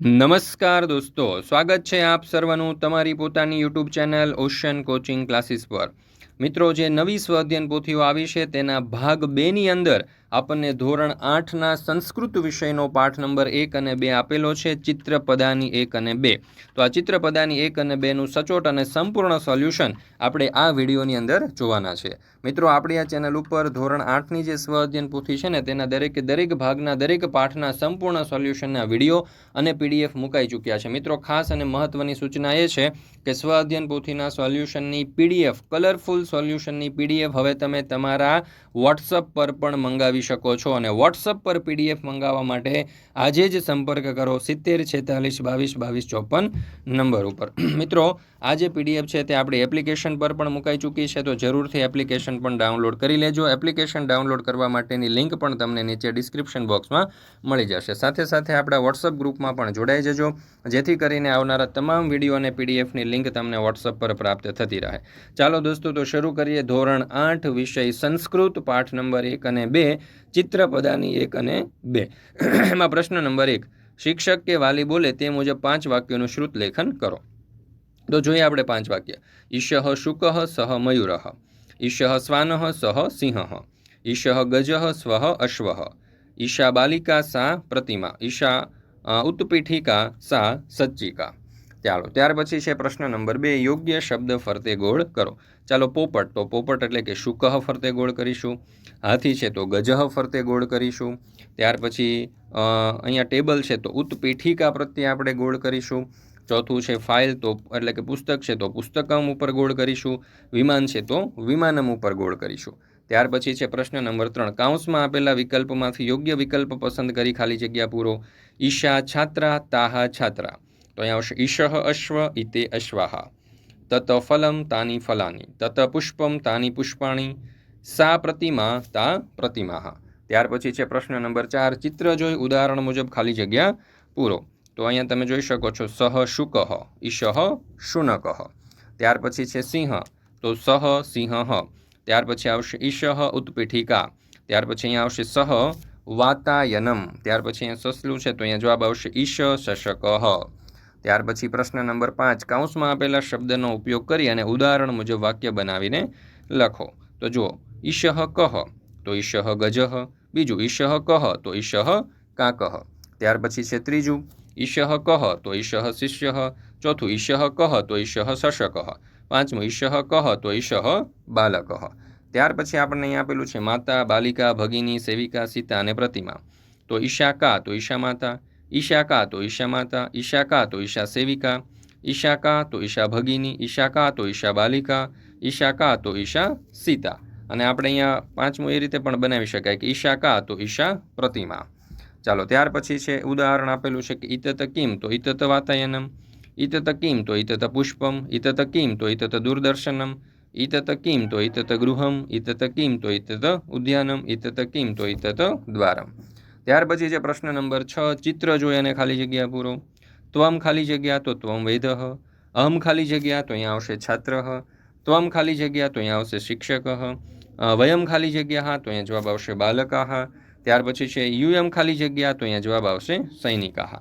નમસ્કાર દોસ્તો, સ્વાગત છે આપ સર્વનું તમારી પોતાની YouTube channel Ocean Coaching Classes પર. મિત્રો, જે નવી સ્વ અધ્યયન પોથીઓ આવી છે, તેના ભાગ બેની અંદર આપણને ધોરણ આઠના સંસ્કૃત વિષયનો પાઠ નંબર એક અને બે આપેલો છે, ચિત્રપદાની એક અને બે. તો આ ચિત્રપદાની એક અને બેનું સચોટ અને સંપૂર્ણ સોલ્યુશન આપણે આ વિડીયોની અંદર જોવાના છે. મિત્રો, આપણી આ ચેનલ ઉપર ધોરણ આઠની જે સ્વ અધ્યયન પૂથી છે ને, તેના દરેકે દરેક ભાગના દરેક પાઠના સંપૂર્ણ સોલ્યુશનના વીડિયો અને પીડીએફ મુકાઈ ચૂક્યા છે. મિત્રો, ખાસ અને મહત્ત્વની સૂચના એ છે કે સ્વ અધ્યયન પોથીના સોલ્યુશનની પીડીએફ, કલરફુલ સોલ્યુશનની પીડીએફ હવે તમે તમારા વોટ્સઅપ પર પણ મંગાવી શકો છો અને વોટ્સઅપ પર પીડીએફ મંગાવવા માટે આજે જ સંપર્ક કરો સિત્તેર છેતાલીસ બાવીસ બાવીસ ચોપન નંબર ઉપર. મિત્રો આ જે પીડીએફ છે તે આપણી એપ્લિકેશન પર પણ મુકાઈ ચૂકી છે, તો જરૂરથી એપ્લિકેશન પણ ડાઉનલોડ કરી લેજો. એપ્લિકેશન ડાઉનલોડ કરવા માટેની લિંક પણ તમને નીચે ડિસ્ક્રિપ્શન બોક્સમાં મળી જશે. સાથે સાથે આપણા વોટ્સઅપ ગ્રુપમાં પણ જોડાઈ જજો, જેથી કરીને આવનારા તમામ વીડિયો અને પીડીએફની લિંક તમને વોટ્સઅપ પર પ્રાપ્ત થતી રહે. ચાલો દોસ્તો, તો શરૂ કરીએ ધોરણ આઠ વિષય સંસ્કૃત પાઠ નંબર એક અને બે. ચિત્રપદાની એક અને બે. એમાં પ્રશ્ન નંબર એક. શિક્ષક કે વાલી બોલે તે મુજબ પાંચ વાક્યોનું શ્રુત લેખન કરો. તો જોઈએ આપણે પાંચ વાક્ય. ઈશ શુકઃ સહ મયુર. ઈશ શ્વાન સહ સિંહ. ઈશ ગજ સ્વ અશ્વ. ઈશા બાલિકા સા પ્રતિમા. ઈશા ઉત્પીઠિકા સા સચ્ચિકા ચાલો, ત્યાર પછી છે પ્રશ્ન નંબર બે, યોગ્ય શબ્દ ફરતે ગોળ કરો. ચાલો, પોપટ, તો પોપટ એટલે કે શુકહ ફરતે ગોળ કરીશું? હાથી છે તો ગજહ ફરતે ગોળ કરીશું. ત્યાર પછી અહીંયા ટેબલ છે તો ઉત્પીઠિકા પ્રત્યે આપણે ગોળ કરીશું. ચોથું છે ફાઇલ તો એટલે કે પુસ્તક છે તો પુસ્તકમ ઉપર ગોળ કરીશું. વિમાન છે તો વિમાનમ ઉપર ગોળ કરીશું. ત્યાર પછી છે પ્રશ્ન નંબર ત્રણ કાઉન્સમાં આપેલા વિકલ્પમાંથી યોગ્ય વિકલ્પ પસંદ કરી ખાલી જગ્યા પૂરો. ઈશા છાત્રા તાહા છાત્રા. તો અહીંયા આવશે ઈશઃ અશ્વ ઇતે અશ્વાહા તત ફલમ તાની ફલાની તત પુષ્પમ તાની પુષ્પાણી સા પ્રતિમા તા પ્રતિમાહા ત્યાર પછી છે પ્રશ્ન નંબર ચાર, ચિત્ર જોઈ ઉદાહરણ મુજબ ખાલી જગ્યા પૂરો. તો અહીંયા તમે જોઈ શકો છો, સહ શુક, ઈશઃ શુનક. ત્યાર પછી છે સિંહ, તો સહ સિંહ. ત્યાર પછી આવશે ઈશઃ ઉત્પીઠિકા. ત્યાર પછી અહીંયા આવશે સહ વાતાયનમ. ત્યાર પછી અહીંયા સસલું છે, તો અહીંયા જવાબ આવશે ઈશ શશકઃ. ત્યાર પછી પ્રશ્ન નંબર પાંચ કાઉન્સમાં આપેલા શબ્દનો ઉપયોગ કરી અને ઉદાહરણ મુજબ વાક્ય બનાવીને લખો. તો જુઓ ઈશહ કહ, તો ઈશહ ગજઃ, બીજું ઈશહ કહ, તો કા કહ ત્યાર પછી છે ત્રીજું ઈશહ કહ, તો ઈશહ શિષ્ય. ચોથું ઈશહ કહ, તો ઈશઃ શશકઃ પાંચમું ઈશહ કહ, તો ઈશઃ બાલકઃ ત્યાર પછી આપણને અહીં આપેલું છે માતા, બાલિકા, ભગિની, સેવિકા, સીતા અને પ્રતિમા. તો ઈશા કા, તો ઈશા માતા. ઈશા કા તો ઈશા માતા, ઈશા કા તો ઈશા સેવિકા, ઈશા કા તો ઈશા ભગિની, ઈશા કા તો ઈશા બાલિકા, ઈશા કા તો ઈશા સીતા. અને આપણે અહીંયા પાંચમું એ રીતે પણ બનાવી શકાય કે ઈશા કા તો ઈશા પ્રતિમા. ચાલો, ત્યાર પછી છે ઉદાહરણ આપેલું છે કે ઇતત કિમ તો ઇતત વાતાયનમ ઇતત કિમ તો ઇતત પુષ્પમ ઇતત કિમ તો ઇતત દૂરદર્શનમ ઇતત કિમ તો ઇતત ગૃહમ ઇતત કિમ તો ઇતત ઉદ્યાનમ ઇતત કિમ તો ઇતત દ્વારમ. ત્યાર પછી છે પ્રશ્ન નંબર છ, ચિત્ર જોઈ અને ખાલી જગ્યા પૂરો. ત્વમ ખાલી જગ્યા, તો ત્વમ વૈધ અહમ ખાલી જગ્યા, તો અહીંયા આવશે છાત્ર ત્વમ ખાલી જગ્યા, તો અહીંયા આવશે શિક્ષક વયમ ખાલી જગ્યા, હા, તો અહીંયા જવાબ આવશે બાલકાહ ત્યાર પછી છે યુએમ ખાલી જગ્યા, તો અહીંયા જવાબ આવશે સૈનિકાહ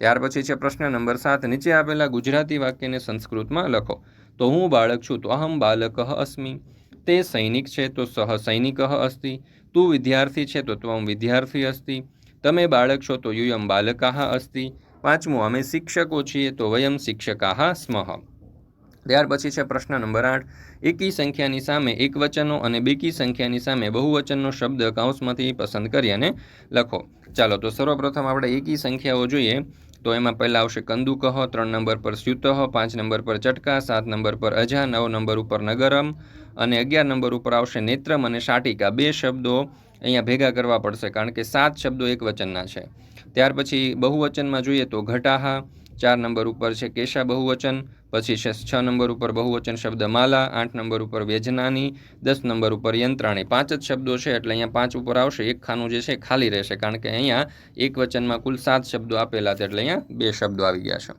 ત્યાર પછી છે પ્રશ્ન નંબર સાત, નીચે આપેલા ગુજરાતી વાક્યને સંસ્કૃતમાં લખો. તો હું બાળક છું, તો અહમ બાલક અસ્મિ. તે સૈનિક છે, તો સહ સૈનિક અસ્તિ. તું વિદ્યાર્થી છે, તો ત્વમ વિદ્યાર્થી અસ્તિ. તમે બાળક છો, તો યુયમ બાલકાહ અસ્તિ. પાંચમું, અમે શિક્ષકો છીએ, તો વયમ શિક્ષકાહ સ્મઃ. ત્યાર પછી છે પ્રશ્ન નંબર આઠ. એકી સંખ્યાની સામે એક વચનો અને બેકી સંખ્યાની સામે બહુવચનનો શબ્દ કાઉન્સમાંથી પસંદ કરી અને લખો. ચાલો, તો સર્વપ્રથમ આપણે એકી સંખ્યાઓ જોઈએ. તો એમાં પહેલાં આવશે કંદુકહ ત્રણ નંબર પર સ્યુતહ પાંચ નંબર પર ચટકા, સાત નંબર પર અજા, નવ નંબર ઉપર નગરમ અને અગિયાર નંબર ઉપર આવશે નેત્રમ અને શાટિકા બે શબ્દો અહીંયા ભેગા કરવા પડશે કારણ કે સાત શબ્દો એક વચનના છે. ત્યાર પછી બહુવચનમાં જોઈએ તો ઘટાહા, ચાર નંબર ઉપર છે કેશા બહુવચન પછી છે નંબર ઉપર બહુવચન શબ્દ માલા, આઠ નંબર ઉપર વેજનાની, દસ નંબર ઉપર યંત્રાણી. પાંચ જ શબ્દો છે એટલે અહીંયા પાંચ ઉપર આવશે. એક ખાનું જે છે ખાલી રહેશે કારણ કે અહીંયા એક વચનમાં કુલ સાત શબ્દો આપેલા છે એટલે અહીંયા બે શબ્દો આવી ગયા છે.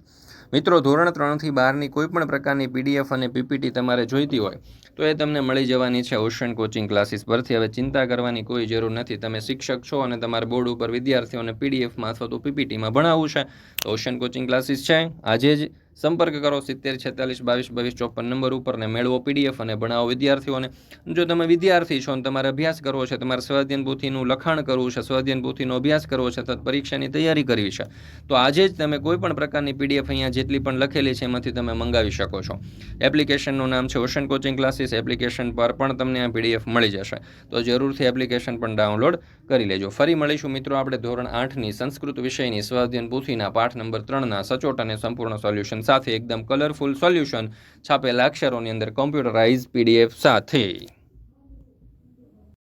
મિત્રો ધોરણ ત્રણથી બારની કોઈ પણ પ્રકારની પીડીએફ અને પીપીટી તમારે જોઈતી હોય તો એ તમને મળી જવાની છે ઓશન કોચિંગ ક્લાસીસ પરથી. હવે ચિંતા કરવાની કોઈ જરૂર નથી. તમે શિક્ષક છો અને તમારા બોર્ડ ઉપર વિદ્યાર્થીઓને પીડીએફમાં અથવા તો પીપીટીમાં ભણાવવું છે, તો ઓશન કોચિંગ ક્લાસીસ છે. આજે જ સંપર્ક કરો સિત્તેર, છેતાલીસ, બાવીસ બાવીસ, ચોપન નંબર ઉપર ને મેળવો પીડીએફ અને ભણાવો વિદ્યાર્થીઓને. જો તમે વિદ્યાર્થી છો અને તમારે અભ્યાસ કરવો છે, તમારે સ્વાધ્યન પોથીનું લખાણ કરવું છે સ્વાધ્યન પોથીનો અભ્યાસ કરવો છે અથવા પરીક્ષાની તૈયારી કરવી છે. તો આજે જ તમે કોઈ પણ પ્રકારની પીડીએફ અહીંયા જેટલી પણ લખેલી છે, એમાંથી તમે મંગાવી શકો છો. એપ્લિકેશનનું નામ છે ઓશન કોચિંગ ક્લાસીસ એપ્લિકેશન પર પણ તમને આ પીડીએફ મળી જશે. તો જરૂરથી એપ્લિકેશન પણ ડાઉનલોડ કરી લેજો. ફરી મળીશું મિત્રો આપણે ધોરણ આઠની સંસ્કૃત વિષયની સ્વાધ્યન પૂથીના પાઠ નંબર ત્રણના સચોટ અને સંપૂર્ણ સોલ્યુશન સાથે એકદમ કલરફુલ સોલ્યુશન છાપેલા અક્ષરોની અંદર કોમ્પ્યુટરાઇઝ પીડીએફ સાથે.